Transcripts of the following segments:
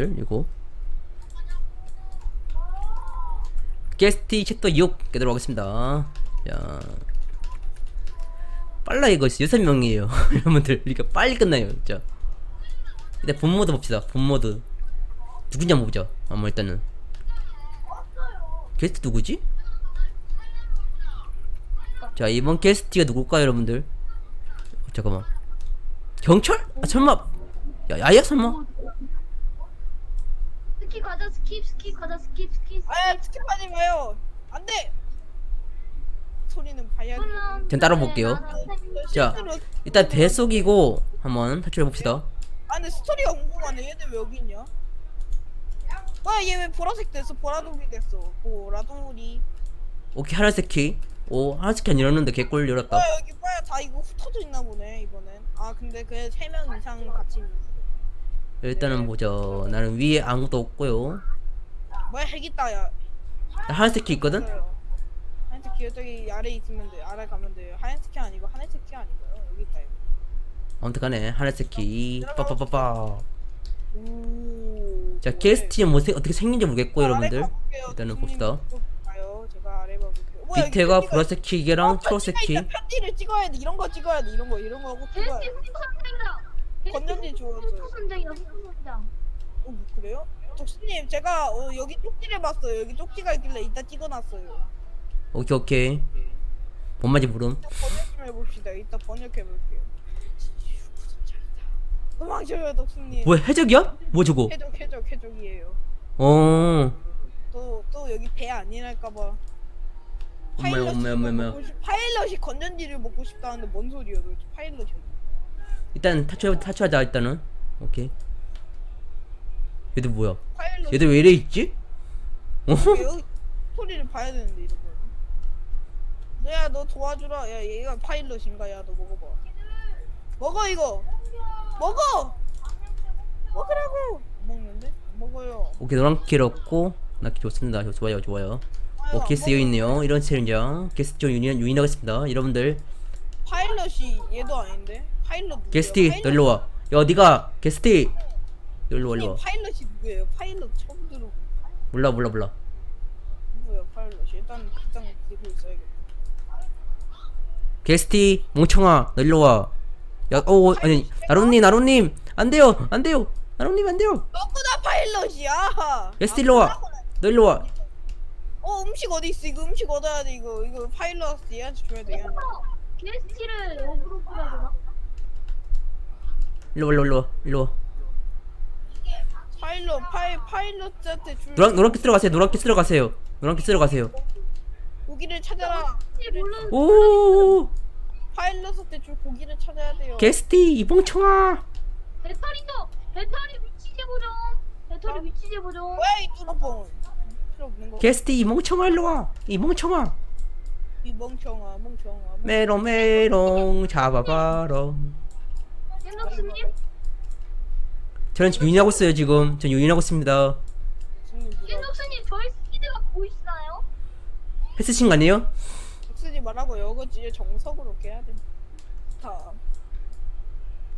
여러분들 이거. 게스트 챕터 6 깨도록 하겠습니다. 자 빨라 이거 여섯 명이에요. 여러분들 그러니까 빨리 끝나요 진짜. 일단 본 모드 봅시다 본 모드. 누구냐 보자 아마 일단은. 게스트 누구지? 자 이번 게스트가 누굴까요 여러분들? 어, 잠깐만. 경찰? 아 설마. 야 야야 설마? 스킵 가자 스킵 스킵 가자 스킵 스킵 아야 스킵 스킵하지 마요. 안 돼. 소리는 봐야 돼. 물론 전 따라 볼게요. 자. 실제로 일단 뱃속이고 한번 탈출해 봅시다 아 근데 스토리가 궁금하네. 얘들 왜 여기 있냐? 뭐야 얘 왜 보라색 됐어? 보라돌이 됐어. 보라돌이. 오케이 하늘색 키오 하늘색 키안 열었는데 개꿀 열었다 뭐야 여기 뭐야 다 이거 흩어져 있나 보네 이번엔. 아 근데 그게 세명 이상 같이 있는. 거. 일단은 보자 나는 위에 아무것도 없고요 뭐야 핵 있다 야. 나 하늘색 키 있거든? 하얀색 키 저기 아래 있으면 돼. 아래 가면 돼요. 하얀색 키 아니고 하늘색 키 아니고요. 여기 있다 이거. 아무튼 간에 하늘색 키 빠빠빠빠 오. 자 게스트는 뭐 세- 어떻게 생긴지 모르겠고 아, 여러분들 가볼게요. 일단은 봅시다 여기 밑에가 보라색 키랑 어, 초록색 키. 편지를 찍어야 돼. 이런 거 찍어야 돼. 이런 거 이런 거 하고 찍어야 게스트 돼. 건전지 주워줘요. 후선장이다 후선장 어, 뭐 그래요? 독수님 제가 어, 여기 쪽지를 봤어요. 여기 쪽지가 있길래 이따 찍어놨어요. 오케이 오케이 뭔 말인지 모름 이따 번역 좀 해봅시다. 이따 번역해 볼게요. 도망쳐요, 독수님. 뭐야 해적이야? 뭐 저거 해적 해적 해적이에요. 어 또 또 여기 배 아니랄까봐. 엄마야 엄마야 엄마야 파일럿이 건전지를 먹고 싶다는데 뭔 소리야 도대체 파일럿이 일단 탈출 탈출하자 일단은. 오케이. 얘들 뭐야? 얘들 왜 이래 있지? 어? 여기 소리를 봐야 되는데 이런 거 너야 너 도와주라. 야 얘가 파일럿인가? 야 너 먹어봐. 먹어 이거. 먹어! 먹으라고! 안 먹는데? 안 먹어요. 오케이 노란 키 얻고. 나키 좋습니다. 좋- 좋아요 좋아요. 아유, 오안 게스트 먹어요. 여기 있네요. 이런 챌린저 게스트 좀 유인, 유인하겠습니다. 여러분들 파일럿이 얘도 아닌데? 파일럿 누구야? 파일럿- 너 일로와. 야 게스트 일로와 아니, 일로와. 파일럿이 누구예요? 파일럿 처음 들어보 몰라 몰라 몰라. 누구야 파일럿이? 일단 그장 들고 있어야겠다. 게스트 멍청아 너 일로와. 야오 아니 나루님 나루님. 안돼요 안돼요. 나루님 안돼요. 너구나 파일럿이야. 게스트 아, 일로와. 너 일로와. 어 음식 어디 있어? 이거 음식 얻어야 돼 이거. 이거 파일럿 얘한테 줘야 돼 얘한테 게스트를 어그로 끌어야 되나? 일로 와 일로 와 일로 와 일로 와. 파일럿 파이 파일럿한테 줄 노란 노란 키 들어가세요 노란 키 들어가세요. 노란 키 들어가세요. 고기를 찾아라. 모르는 오! 파일럿한테 줄 고기를 찾아야 돼요. 게스트 이 멍청아! 배터리도 배터리 위치 제보 좀 배터리 위치 제보 좀 뭐야 이 뚜러뻥은 필요 없는 거. 게스트 이 멍청아 일로 와. 이 멍청아 이 멍청아 멍청아 멍- 메롱 메롱 잡아봐라 엠덕스님? 저는 지금 유인하고 있어요 지금. 전 유인하고 있습니다. 무슨 누가 엠덕스님 저의 스피드가 보이시나요? 했으신 거 아니에요? 쓰지 말라고요. 이거 진짜 정석으로 이렇게 해야 돼다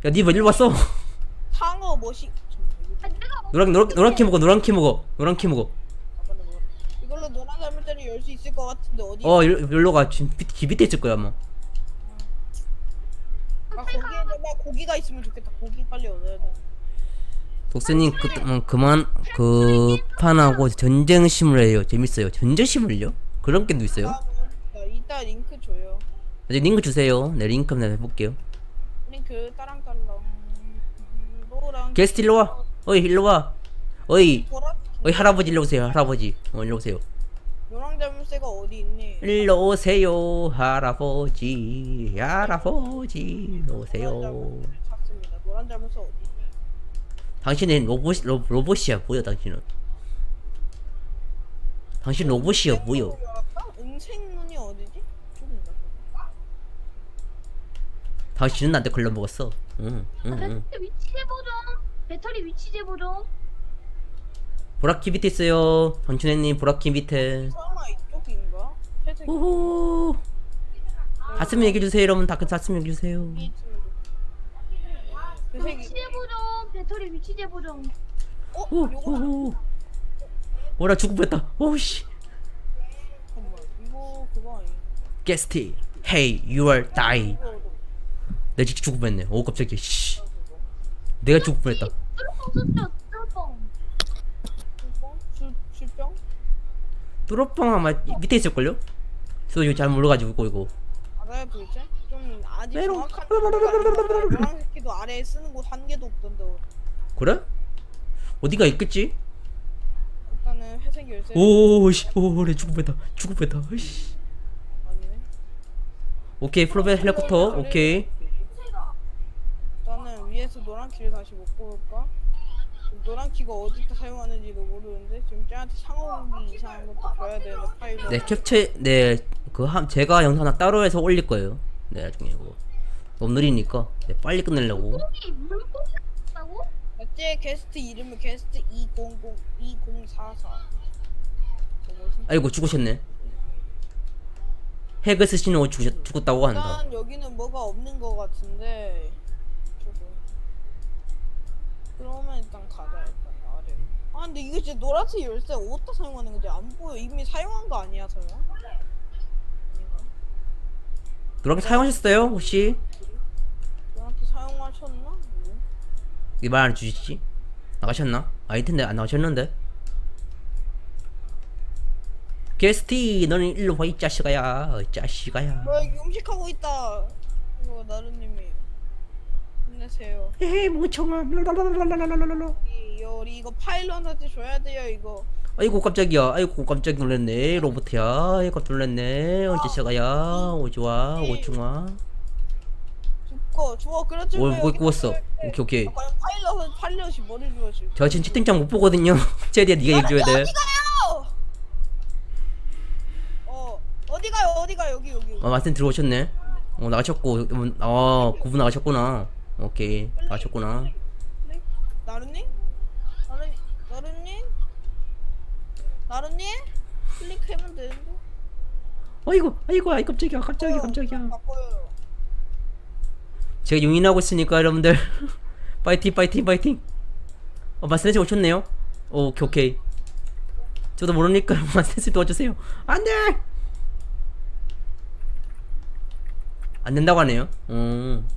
야니 왜 일로 왔어? 상어 머시 아 내가 노란 노란 노란 키 먹어 노란 키 먹어 노란 키 먹어. 이걸로 노란 잘못자리 열 수 있을 것 같은데 어디 어 일- 일로 가 지금 밑- 기 밑에 있을 거야 아마. 아 거기에다가 고기가 있으면 좋겠다. 고기 빨리 얻어야 돼. 독스님 그, 음, 그만 그 판하고 전쟁심을 해요. 재밌어요. 전쟁심을요? 그런 게도 있어요? 아, 나 이따 링크 줘요. 이제 링크 주세요. 네 링크 한번 해볼게요. 링크 따랑따랑. 노랑. 게스트 일로 와. 어이 일로 와. 어이. 보라 어이 할아버지 일로 오세요. 할아버지. 어 일로 오세요 노랑 자물쇠가 어디 있니? 일로 오세요 할아버지 할아버지 노란 오세요 자물쇠 찾습니다. 노란 자물쇠 어디 있니? 당신은 로봇 로, 로봇이야 뭐야 당신은 당신 로봇이야 뭐야 은색 눈이 어디지? 죽은다. 당신은 나한테 걸러 먹었어 응응응 배터리 위치 제보 좀 배터리 위치 제보 좀 보라키 밑에 있어요 전춘혜님 보라키 밑에 설마 이쪽인가? 회색 오호 닫으면 얘기해주세요 여러분 다 닫으면 얘기해주세요 이그 회색이 위치 제보 좀 배터리 위치 제보 좀 어? 오, 오, 오. 오라 죽을 뻔했다. 오씨. 잠깐만 이거 그거 아니야 게스트. Hey, you are die. 이거 내 진짜 죽을 뻔했네. 오 깜짝이야. 씨. 내가 죽을 뻔했다. 뚫어뻥 이거 줄 줄병 뚜러뻥 아마 밑에 있을걸요? 저도 이거 잘 몰라가지고 이거. 알아요 도대체? 좀 아직 메롱. 정확한 노란 새끼도 아래에 쓰는 곳 한 개도 없던데 그래? 어디가 있겠지? 일단은 회색 열쇠 오씨, 오래 죽을 뻔했다. 죽을 뻔했다. 씨. 아니네 오케이, 프로베 헬리콥터. 오케이. 일단은 위에서 노란 키를 다시 먹고 올까? 노란 키가 어디서 사용하는지도 모르는데 지금 쟤한테 상호기 이상한 것도 줘야 되는데 파일로 네, 캡처, 네, 그, 한, 제가 영상 하나 따로 해서 올릴 거예요. 네, 나중에 이거. 너무 느리니까. 네, 빨리 끝내려고. 물고기 물고기 있다고? 쟤 게스트 이름은 게스트 200 2044 아이고, 죽으셨네. 핵을 쓰시는 죽, 죽었다고 한다. 일단 여기는 뭐가 없는 것 같은데 그러면 일단 가자 일단 아래 아 근데 이거 진짜 노란색 열쇠 어디다 사용하는 건지 안 보여 이미 사용한 거 아니야 설마? 아닌가? 그렇게 사용하셨어요? 혹시? 노란색 사용하셨나? 뭐? 이말안 주시지? 나가셨나? 아닐 텐데, 안 나가셨는데? 게스티, 너는 일로 와, 이 자식아야. 이 자식아야. 뭐야 여기 음식하고 있다 이거 나루님이 힘내세요 에이, 멍청아. 랄랄랄랄랄랄랄랄라. 이 요리 이거 파일럿한테 줘야 돼요 이거 아이고 깜짝이야 아이고 깜짝 놀랐네 로봇이야 아이고 놀랐네 언제 시작이야 오지와 오중아 죽고 죽어 그렇지 뭐 여기 구웠어? 오케이 오케이 파일럿은 파일럿이 뭐를 주었지 저 지금 채팅창 못 보거든요 제디야 네가 얘기해줘야 돼 어디 가요? 어 어디 가요 어디가 여기 여기 어, 마틴 들어오셨네 어 나가셨고 어 구분 나가셨구나 오케이. 나가셨구나. 네? 나루님? 나루 나루님? 나루님? 클릭하면 되는데? 아이고 아이고 아이 깜짝이야 깜짝이야 깜짝이야. 바꿔요. 제가 용인하고 있으니까 여러분들. 파이팅 파이팅 파이팅. 어 마스터님 오셨네요? 오, 오케이 오케이. 저도 모르니까 마스터님 도와주세요. 안돼! 안 된다고 하네요. 음.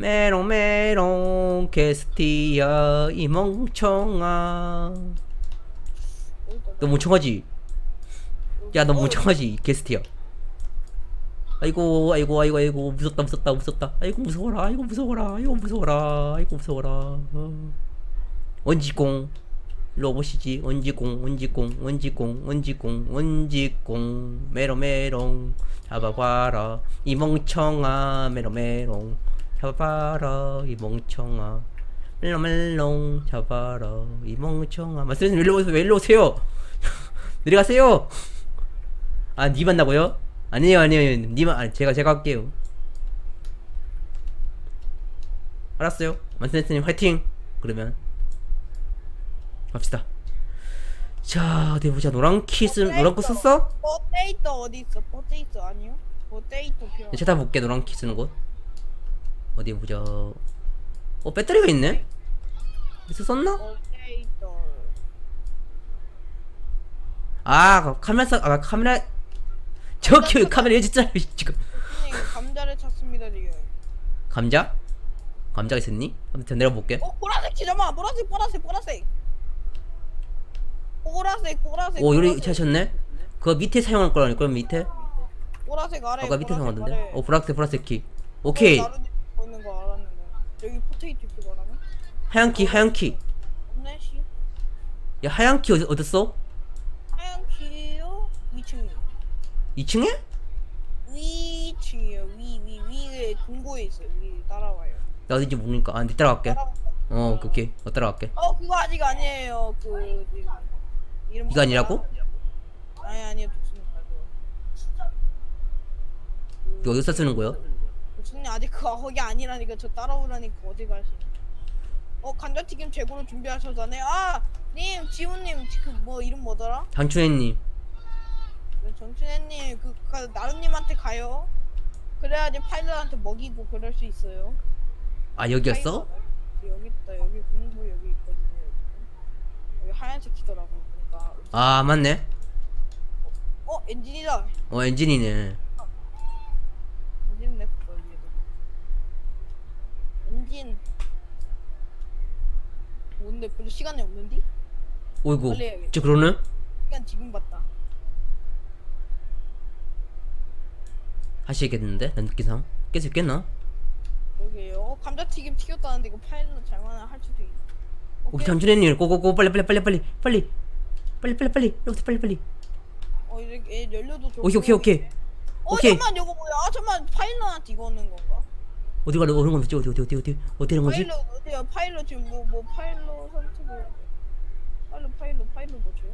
메롱 메롱 게스티야 이 멍청아. 너 멍청하지? 야너 어, 멍청하지? 게스티야 아이고 아이고 아이고 아이고 무섭다 무섭다 무섭다. 아이고 무서워라 아이고 무서워라 아이고 무서워라 아이고 무서워라. 어. 원지공. 로봇이지. 원지공 원지공 원지공 원지공 원지공. 메롱메롱. 잡아봐라. 이 멍청아 메롱메롱 잡아봐라 이 멍청아 멜롱멜롱 잡아라 이 멍청아 마스터님 왜 일로 오세요 왜 일로 오세요 내려가세요 아, 니 만 나고요? 아니에요, 아니에요. 니만, 아니, 제가, 제가 할게요. 알았어요. 만세네스님 화이팅! 그러면. 갑시다. 자, 어디 보자. 노란 키 쓰, 노란 거 썼어? 포테이토 어디 있어 포테이토 아니요? 포테이토 필요 네, 찾아볼게, 노란 키 쓰는 곳. 어디 보자. 어, 배터리가 있네? 어디서 썼나? 아, 그 카메라, 써- 아, 카메라. 저기 카메라 여기 있잖아, 지금. 감자를 찾습니다 지금 감자? 감자가 있었니? 아무튼 내려볼게. 어 보라색 지점아 보라색 보라색 보라색 보라색 보라색 오, 요리 보라색. 찾으셨네? 그거 밑에 사용할 거라니, 그럼 밑에? 보라색 아래 아까 밑에 보라색 사용하던데? 어, 브라색, 브라색 키. 오케이. 어, 여기 포테이토 키 뭐라고? 하얀 키, 하얀 키. 없네 씨 야, 하얀 키 어디, 어딨어? 하얀 키요 2층 2층에? 위층이요 위 위 위에 금고에 있어요 위 따라와요 나 어딘지 모르니까. 아, 니 따라갈게. 따라와 어, 오케이, 오케이. 어, 따라갈게. 어 그거 아직 아니에요 그 지금 이름 이거 아니라고? 아니 아니요 독수님 말고 이거 어디서 쓰는 거야? 독수님 아직 그거 거기 아니라니까. 저 따라오라니까. 어디 가시나 어 감자튀김 재고를 준비하셔서네. 아님 지훈님 그 뭐 이름 뭐더라? 장춘혜님. 네, 정춘혜님 그, 그 나루님한테 가요. 그래야지 파일럿한테 먹이고 그럴 수 있어요. 아, 여기였어? 여기 있다. 여기 공부 여기 있거든요 여기, 여기 하얀색 키더라고. 그러니까. 아 맞네. 어 엔진이다 어 엔진이네 엔진 내 거, 얘도. 엔진 뭔데? 별로 시간이 없는디? 오이고 빨리 해야겠다. 저 그러네? 시간 지금 봤다. 하시겠는데? 난 느끼상 깰 수 있겠나? 여기에요. 어 감자튀김 튀겼다는데 이거 파일로 잘만 할 수도 있 오케이. 잠시만요 고고고 빨리 빨리 빨리 빨리 빨리 빨리 빨리 빨리 여기서 빨리 빨리. 어 이렇게 얘 연료도 좀 오케이 오케이 오케이. 어 오케이. 잠만 이거 뭐야? 아 잠만 파일럿한테 이거 넣는 건가? 어디 가려 어디 가는 거지 어디 어디 어디 어디 어디 가는 거지? 파일럿 어디야? 파일럿 지금 뭐 뭐 파일럿 선택을 파일럿 파일럿 파일럿 뭐죠?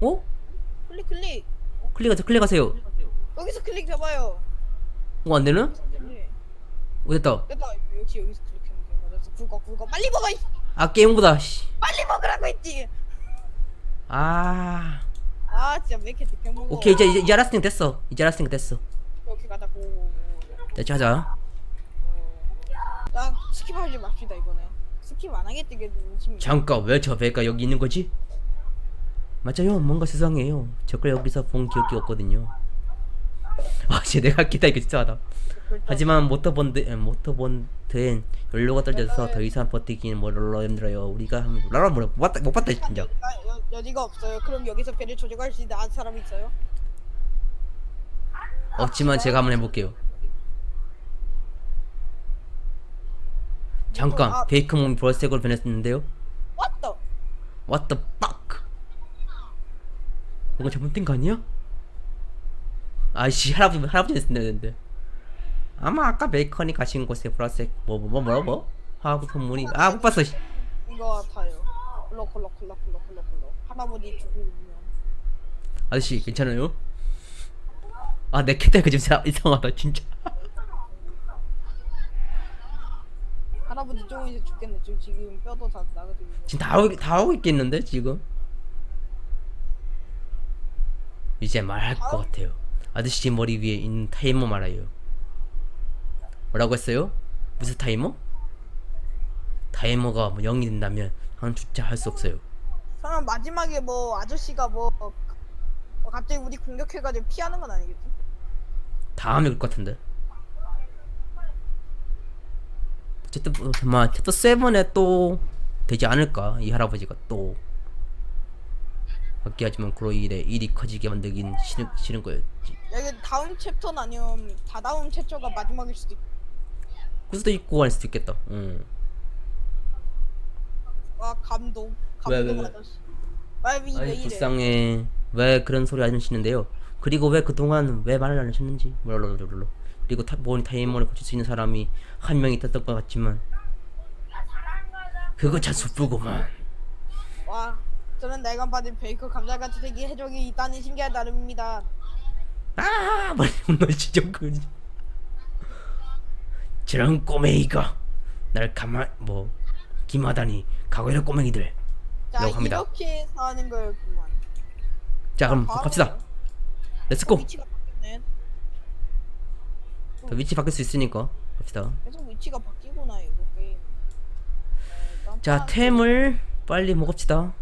어? 클릭 클릭! 클릭하세요. 클릭하세요. 여기서 클릭 해봐요. 어안 되나? 클릭 어 됐다. 됐다. 역시 여기서 클릭하는 게 맞았어 굵어 굵어. 빨리 먹어 이 아 게임보다 씨. 빨리 먹으라고 했지! 아. 아 진짜 왜 이렇게 늦게 먹어? 오케이 이제 이제, 이제 알았으니까 됐어. 이제 알았으니까 됐어. 이렇게 가자. 고고고. 자 하자 나 스킵하지 맙시다 이번에. 스킵 안 하겠지 이게 눈심이. 잠깐 왜 저 배가 여기 있는 거지? 맞아요. 뭔가 수상해요. 저걸 여기서 본 기억이 없거든요. 아 진짜 내가 기다리기 진짜 하다. 하지만 모터본드 에, 모터본드엔 연료가 떨어져서 더 이상 버티기는 멀어 힘들어요. 우리가 한번 라라 못 봤다 못 봤다 진짜. 아, 여, 여지가 없어요. 그럼 여기서 배를 조종할 수 있는 아는 사람 있어요? 없지만 제가 한번 해볼게요 잠깐 아. 베이크 몸이 보라색으로 변했는데요 왔다 What the fuck 뭔가 잘못된 거 아니야? 아이씨 할아버지 할아버지 했어야 되는데 아마 아까 베이컨이 가신 곳에 보라색 뭐 뭐 뭐 뭐 뭐 화학 선물이 아 못 봤어 씨. 이거 같아요 콜록 콜록 콜록 콜록 콜록 콜록 할아버지 죽으면 아저씨 괜찮아요? 아내 캐릭터가 좀 이상- 이상하다 진짜 할아버지 조금 이제 죽겠네. 지금 지금 뼈도 다 나가지고. 지금 다 하고, 다 하고 있겠는데 지금? 이제 말할 것 같아요. 아저씨 머리 위에 있는 타이머 말아요. 뭐라고 했어요? 무슨 타이머? 타이머가 뭐 0이 된다면 한 주차 할 수 없어요. 설마 마지막에 뭐 아저씨가 뭐 어, 갑자기 우리 공격해가지고 피하는 건 아니겠지? 다음에 올 것 같은데 어쨌든 뭐, 아마 챕터 7에 또 되지 않을까? 이 할아버지가 또 바뀌하지만 그로 인해 일이 커지게 만들긴 싫은, 싫은 거였지. 여기 다음 챕터는 아니면 다다음 챕터가 마지막일 수도 있고 그럴 수도 있고 할 수도 있겠다. 응. 와 감동. 왜, 감동 왜, 왜? 아저씨. 말이 왜 아이 이래? 불쌍해. 왜 그런 소리 하시는데요? 그리고 왜 그동안 왜 말을 안 하셨는지? 몰라 몰라 그리고 타, 본 타이머를 고칠 수 있는 사람이 한명 있었던 것 같지만 그거 참 숯불구만. 와 저는 내가 받은 베이커 감자같이 생긴 해적이 있다는 신기한 나름입니다. 아 말이 너 진짜 그 저런 꼬맹이가 날 가만 뭐 김하다니 과거의 꼬맹이들. 자. 이렇게 사는 거였구만. 자 그럼 갑시다. 렛츠고 더 위치 바뀔 수 있으니까 갑시다. 계속 위치가 바뀌구나 이거 게임. 네, 자 템을 빨리 먹읍시다.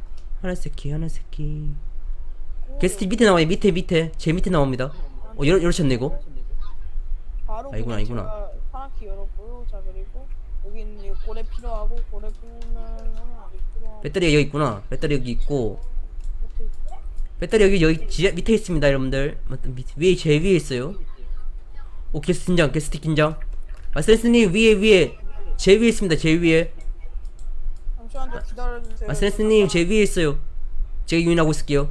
키 하늘색 키 오, 게스트 밑에 나와요 밑에 밑에. 제 밑에 나옵니다. 어 이러, 이러셨네 이거. 바로 그냥 아니구나. 제가 파랗게 열었고요. 자 그리고 여기는 이제 고래 필요하고 고래 필요하고. 배터리 여기 있구나. 배터리 여기 있고. 배터리 여기 여기 지하, 밑에 있습니다 여러분들. 맞다, 밑, 위에 제 위에 있어요 오 게스트 긴장 게스트 긴장. 마스레스님 위에 위에. 제 위에 있습니다 제 위에. 잠시만 좀 기다려주세요. 마스레스님 제 위에 있어요. 제가 유인하고 있을게요.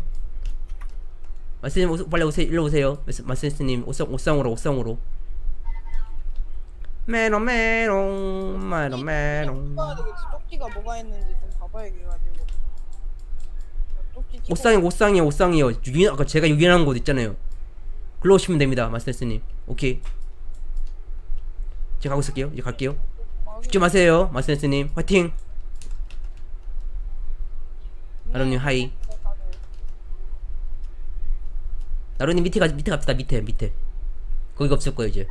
마스레스님 오세- 빨리 오세요. 일로 오세요. 마스- 마스레스님 옷상, 옷상으로 옷상으로. 메롱 메롱 메롱 메롱. 쪽지가 뭐가 있는지 좀 찍어 옷상이 옷상이요 옷상이요. 유인 아까 제가 유인한 곳 있잖아요. 글로 오시면 됩니다 마스터스님 오케이. 제가 가고 있을게요. 이제 갈게요. 죽지 마세요 마스터스님. 화이팅! 나루님 하이. 나루님 밑에 가 밑에 갑시다. 밑에 밑에. 거기가 없을 거예요 이제.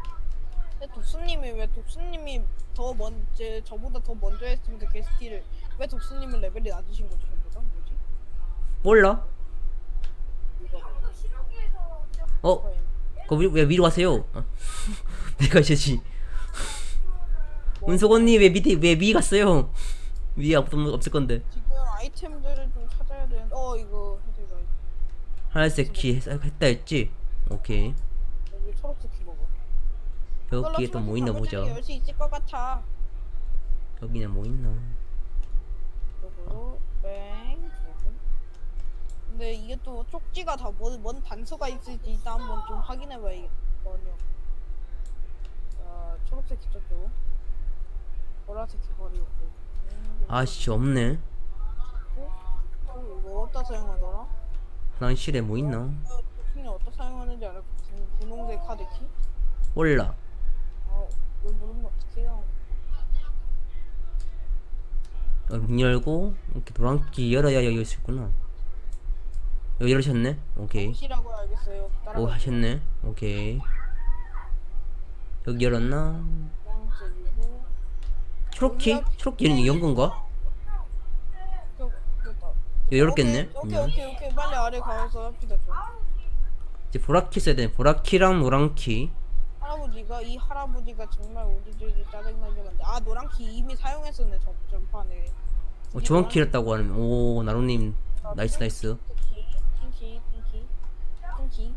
근데 독수님이 왜 독수님이 더 먼저 저보다 더 먼저 했으니까 게스티를 왜 독수님은 레벨이 낮으신 거죠 저보다? 뭐지? 몰라. 어? 거의. 거왜 왜 위로 가세요? 어. 내가 이제지 은석 언니 왜 밑에 왜 위 갔어요? 위에 아무도 없을 건데 지금 아이템들을 좀 찾아야 되는데 어 이거 하얀색 키 했- 했다 했지? 오케이 여기 초록색 키 먹어. 여기에 또 뭐 있나 보자 열수 있을 것 같아. 여기는 뭐 있나 요거 뺑. 근데 이게 또 쪽지가 다뭔 뭔 단서가 있을지 일단 한번 좀 확인해 봐야겠거든요. 자 초록색 키 쪽쪽. 보라색. 음, 아씨 없네 어, 이거 어디다 사용하더라? 화장실에 뭐 있나 어, 키 어디다 사용하는지 알아? 분- 분홍색 카드 키? 몰라 아, 이거 누르면 어떡해요? 어, 문 열고 이렇게 노란 키 열어야 열릴 수 있구나 여기 열으셨네 오케이 혹시라고 알겠어요. 오 따라가. 하셨네 오케이 여기 열었나. 초록키? 초록키는 연 건가? 저, 됐다. 여기 열었겠네 오케이, 오케이, 그러면. 오케이, 오케이. 빨리 아래 가서 합시다, 좀. 이제 보라키 써야 돼 보라키랑 노란키 할아버지가, 이 할아버지가 정말 우리들이 짜증나게 만데 아, 노란키 이미 사용했었네, 전, 전판에. 어, 좋은 키였다고 하는 오 나루님 나이스 나이스 핑키, 핑키, 핑키, 핑키.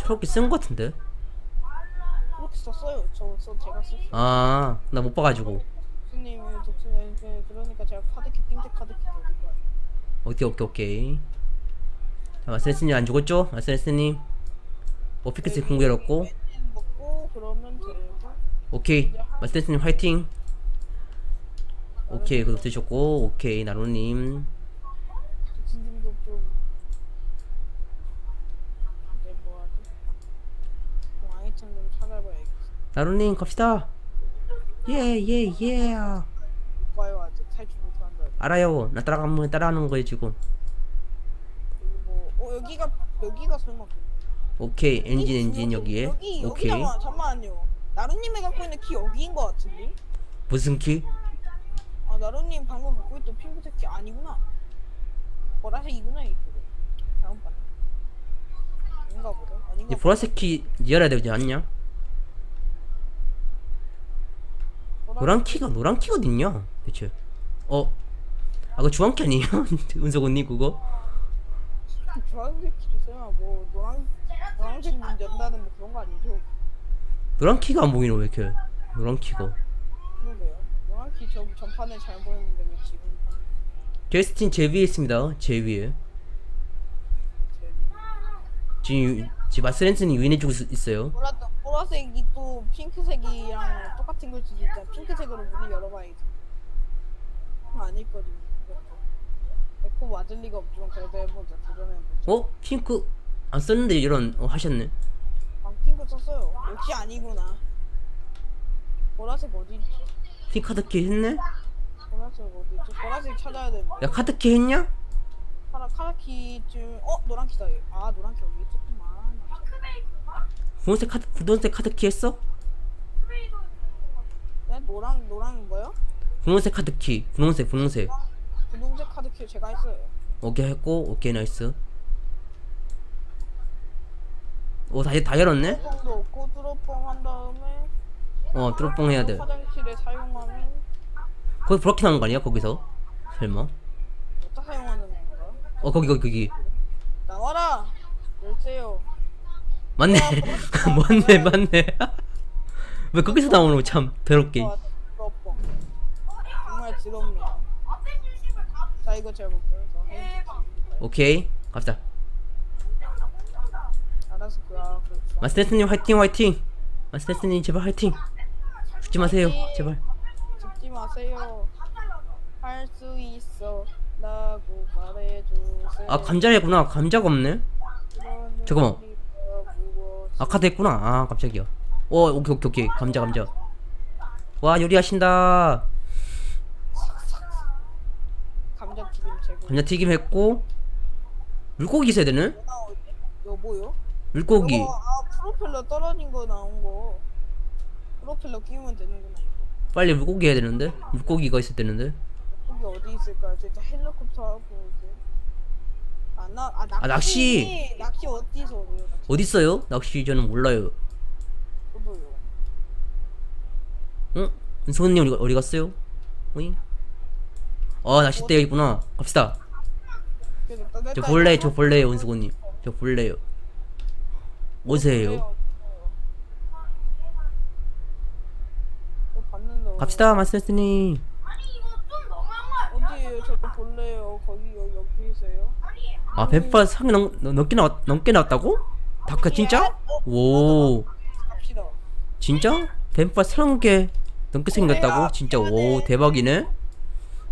초록키 쓴거 같은데 그렇게 썼어요. 저, 저 제가 썼어요. 아나 못 봐가지고 교수님이 독수님, 그, 그러니까 제가 카드키, 핑크 카드키 어디 거야? 오케이 오케이 오케이 자 마스레스님 안 죽었죠? 마스레스님 어 피크스 공부 열었고 맨 먹고, 그러면 되고. 오케이 마스레스님 화이팅 오케이 그거 드셨고 오케이 나루님 교수님도 좀. 이제 뭐 하지? 좀. 나루님 갑시다 예예예 아직 탈출 못한다. 알아요 나 따라가면 따라하는 거예요 지금 여기 뭐, 어 여기가 여기가 설마. 그- 오케이 엔진 엔진 여기에 여기 오케이 여기 잠깐 잠만요. 나루님이 갖고 있는 키 여기인 것 같은데? 무슨 키? 아 나루님 방금 갖고 있던 핑크색 키 아니구나. 보라색이구나 이거. 잘못 봤네. 아닌가 보다. 아닌가 이제 보다. 보라색 키 열어야 되지 않냐? 보라색 노란 키가 노란 키가 어딨냐 대체 어? 아 그거 주황 키 아니에요? 은석 언니 그거? 주황색 키 주세요. 뭐 노란 노란색 문 연다는 뭐 그런 거 아니죠? 노란 키가 안 보이노 왜 이렇게 노란 키가 그러게요. 노란 키저 전판에 잘 보였는데 왜 지금 판- 게스틴 제 위에 있습니다 제 위에 제 지금 유- 지금 마스렌스는 유인해주고 있- 있어요 보라 보라색이 또 핑크색이랑 똑같은 걸 수도 있잖아. 핑크색으로 문을 열어봐야겠다. 그럼 아닐 거지. 에코 맞을 리가 없지만 그래도 해보자. 도전해보자. 어? 핑크 안 썼는데 이런 어 하셨네 방 핑크 썼어요. 역시 아니구나. 보라색 어디 있지? 핑크 카드키 했네? 보라색 어디 있지? 보라색 찾아야 돼. 야 카드키 했냐? 파라 카라키 좀. 어 노란 키다. 얘. 아 노란 키 여기 있었구만. 분홍색 카드 분홍색 카드키 했어? 네 노랑 노랑 뭐요? 분홍색 카드키 분홍색 분홍색 분홍색 카드 키 제가 했어요. 오케이 했고 오케이 나이스 오다 다 열었네? 뚜껑도 없고 뚜러뻥 한 다음에 어 뚜루뽕 해야 돼 화장실에 사용하면 거기 브로킹 하는 거 아니야 거기서? 설마? 어디다 사용하는 건가? 어 거기 거기 거기 나와라! 열쇠요. 맞네 맞네 맞네 왜 거기서 나오노 참 더럽게 와, 뚜러뻥. 정말 더럽네요. 자 이거 제가 볼게요. 저. 오케이 갑시다 알아서 그렇죠. 마스테스님 화이팅 화이팅 마스테스님 제발 화이팅 죽지 마세요 제발 죽지 마세요. 할 수 있어. 라고 말해주세요. 아 감자였구나 감자가 없네 잠깐만. 우리가 무엇이 아아 깜짝이야 어 오케이 오케이 오케이 감자 감자 와 요리하신다 감자튀김 제공. 감자 튀김 했고 물고기 있어야 되네? 이거 뭐요? 물고기. 이거, 아 프로펠러 떨어진 거 나온 거. 프로펠러 끼우면 되는구나 이거. 빨리 물고기 해야 되는데 물고기가 있어야 되는데 여기 어디 있을까요? 진짜 헬리콥터 하고 이제. 아, 나, 아, 낚시. 아, 낚시! 낚시 어디서 오요? 어디 있어요? 낚시 저는 몰라요. 저도요. 응? 은수님 어디, 어디 갔어요? 어이? 아 낚싯대 여기 있구나. 갑시다. 그래, 저 볼래 이거. 저 볼래요 은수님. 저 볼래요. 오세요. 어, 봤는데 갑시다 마스터님. 어디에요? 저거 볼래요. 거기 여기 여기세요? 아 뱀파 상이 넘, 넘게 나왔 넘게 나왔다고? 다크 진짜? 오 갑시다. 진짜? 뱀파 30개 넘게 생겼다고? 진짜 오 대박이네.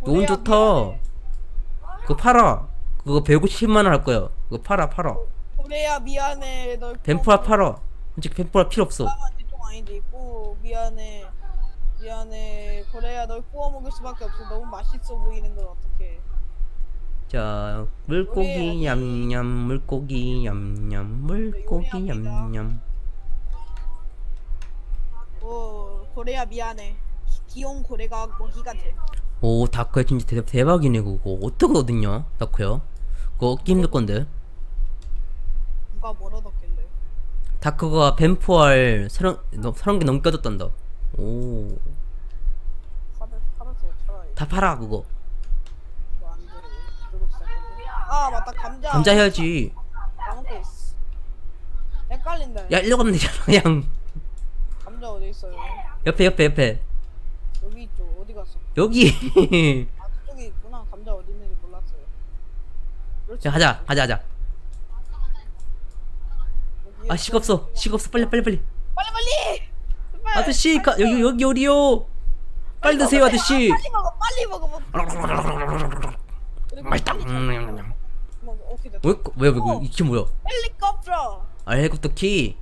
너무 좋다. 그거 팔아. 그거 150만 원 할 거야. 그거 팔아 팔아. 고래야 미안해. 널 뱀파 팔아. 솔직히 뱀파 필요 없어. 좀 아닌데 있고 미안해. 미안해. 고래야 널 구워 먹을 수밖에 없어. 너무 맛있어 보이는 건 어떡해? 자 물고기 냠냠 물고기 냠냠 물고기 냠냠. 오 고래야 미안해. 귀여운 고래가 먹이가 돼. 오 다크야 진짜 대, 대박이네 그거 어떻게 얻었냐 다크야 그거 얻기 힘들 건데 누가 뭘 얻었길래? 다크가 뱀포알 서른 서른 개 넘게 얻었단다 팔을 차라리. 팔아 그거. 아 맞다 감자. 감자 해야지 있어. 헷갈린다. 야 일로 가면 되잖아 그냥 감자 어디 있어요? 옆에 옆에 옆에 여기 있죠. 어디 갔어? 여기 아 저쪽에 있구나. 감자 어디 있는지 몰랐어요. 자 가자 가자 가자 여기에 아 시가 없어 시가 없어 빨리 빨리 빨리 빨리 빨리. 아저씨 가, 여기 여기 어디요 빨리 드세요 아저씨 빨리 먹어. 빨리 먹어. 먹어. 맛있다 음, 먹어. 오케이 됐다. 왜, 이게 뭐야? 헬리콥터. 아, 헬리콥터 키.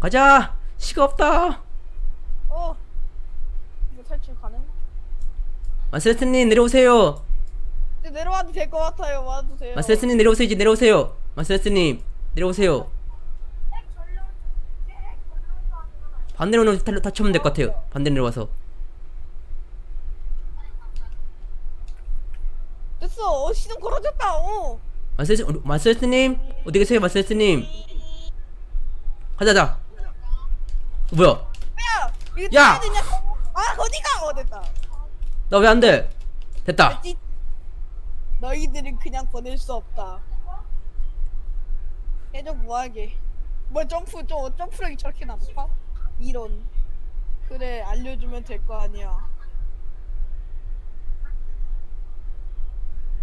가자! 시가 없다! 어. 이거 탈출 가능? 마스레스님, 내려오세요! 이제 내려와도 될 것 같아요. 와도 돼요. 마스레스님, 내려오세요, 이제 내려오세요! 마스레스님, 내려오세요! 반대로 는 다치면 될 것 같아요. 반대로 내려와서. 됐어. 어 시동 걸어졌다. 어. 마스레스, 어, 마스레스님, 어디 계세요, 마스레스님? 가자, 가자! 어, 뭐야? 야. 이거 야! 되냐? 아 어디가? 어 됐다. 나 왜 안 돼? 됐다! 알지? 너희들은 그냥 보낼 수 없다. 해적 뭐하게? 뭐 점프 좀 점프력이 저렇게 나 높아? 이런. 그래 알려주면 될 거 아니야.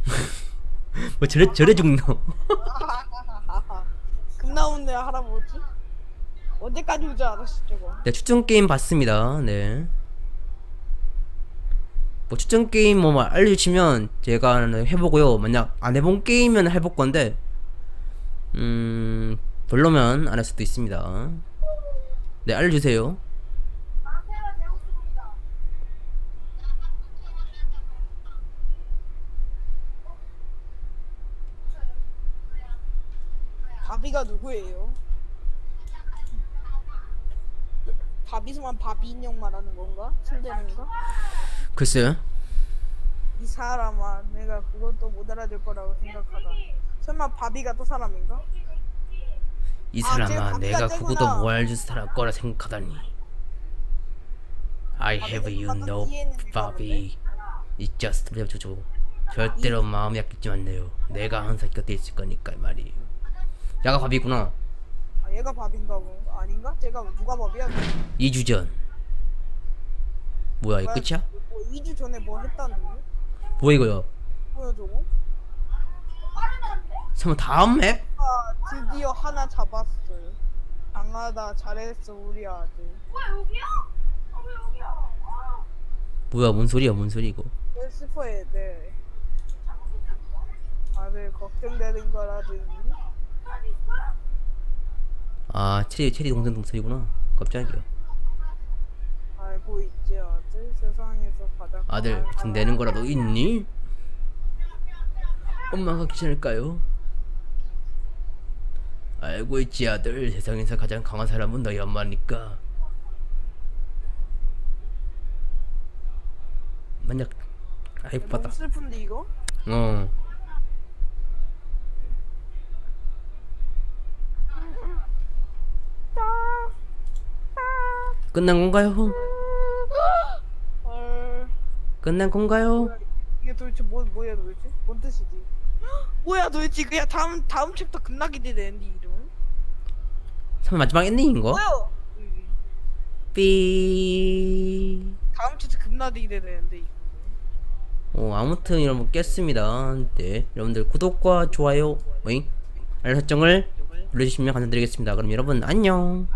뭐 저래, 저래 죽노? 금 나오네 할아버지. 어디까지 오지 아저씨 저거? 네, 추천 게임 봤습니다. 네. 뭐 추천 게임 뭐 알려주시면 제가 해보고요. 만약 안 해본 게임은 해볼 건데, 음 별로면 안 할 수도 있습니다. 네, 알려주세요. 바비가 누구예요? 바비스만 바비 인형 말하는 건가? 틀대는가? 글쎄요. 이 사람아 내가 그것도 못 알아들 거라고 생각하다. 설마 바비가 또 사람인가? 이 아, 사람아, 쟤 내가 바비가 그것도 쟤구나. 뭐 알줄 사람 거라 생각하다니. I have you no, Bobby. It's just 저저 절대로 마음이 약해지지 않네요. 내가 항상 곁에 있을 거니까 말이에요. 야가 밥이구나. 아 얘가 바비인가 보 아닌가? 제가 누가 바비야? 2주 전. 뭐야, 이거 끝이야? 뭐 2주 전에 뭐 했다는데? 뭐야, 이거요? 뭐야 저거? 설마 다음 맵? 아 드디어 하나 잡았어요. 강하다 잘했어 우리 아들. 뭐야, 뭔 소리야, 뭔 소리 이거? 웨스퍼에 네. 아들 걱정되는 거라든지. 아, 체리, 체리 동생 동생이구나. 깜짝이야. 알고 있지 아들 세상에서 가장 아들, 무슨 내는 거라도 있니? 엄마가 귀찮을까요? 알고 있지 아들 세상에서 가장 강한 사람은 너희 엄마니까 만약 아이 너무 봤다 슬픈데 이거? 어 끝난 건가요? 헐 끝난 건가요? 이게 도대체 뭐 뭐야 도대체? 뭔 뜻이지? 뭐야 도대체 그야 다음 다음 챕터 끝나게 엔딩 이름. 설마 마지막 엔딩인가? 뭐야? 삐 다음 챕터 끝나게 되네 엔딩. 어, 아무튼 여러분 깼습니다. 네, 여러분들 구독과 좋아요, 오잉, 알림 설정을 눌러주시면 감사드리겠습니다. 그럼 여러분 안녕.